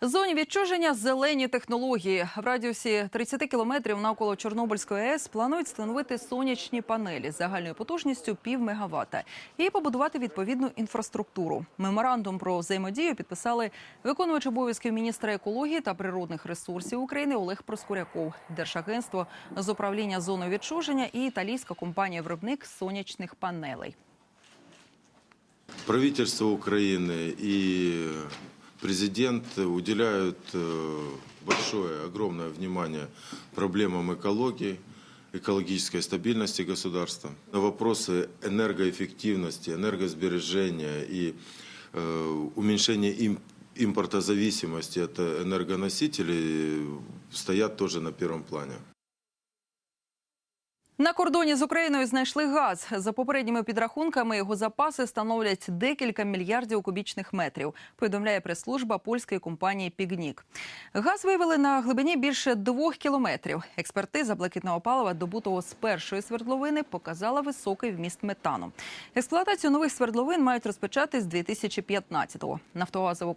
Зоні відчуження зелені технології в радіусі 30 кілометрів навколо Чорнобильської АЕС планують встановити сонячні панелі з загальною потужністю пів мегаватта і побудувати відповідну інфраструктуру. Меморандум про взаємодію підписали виконувач обов'язків міністра екології та природних ресурсів України Олег Проскуряков, Держагентство з управління зоною відчуження і італійська компанія-виробник сонячних панелей. Правительство Украины и президент уделяют э, большое, огромное внимание проблемам экологии, экологической стабильности государства. На вопросы энергоэффективности, энергосбережения и э, уменьшения им- импортозависимости от энергоносителей стоят тоже на первом плане. На кордоні з Україною знайшли газ. За попередніми підрахунками його запаси становлять декілька мільярдів кубічних метрів. Повідомляє прес-служба польської компанії Пігнік. Газ виявили на глибині більше двох кілометрів. Експертиза блакитного палива, добутого з першої свердловини, показала високий вміст метану. Експлуатацію нових свердловин мають розпочати з 2015-го. Нафтогазова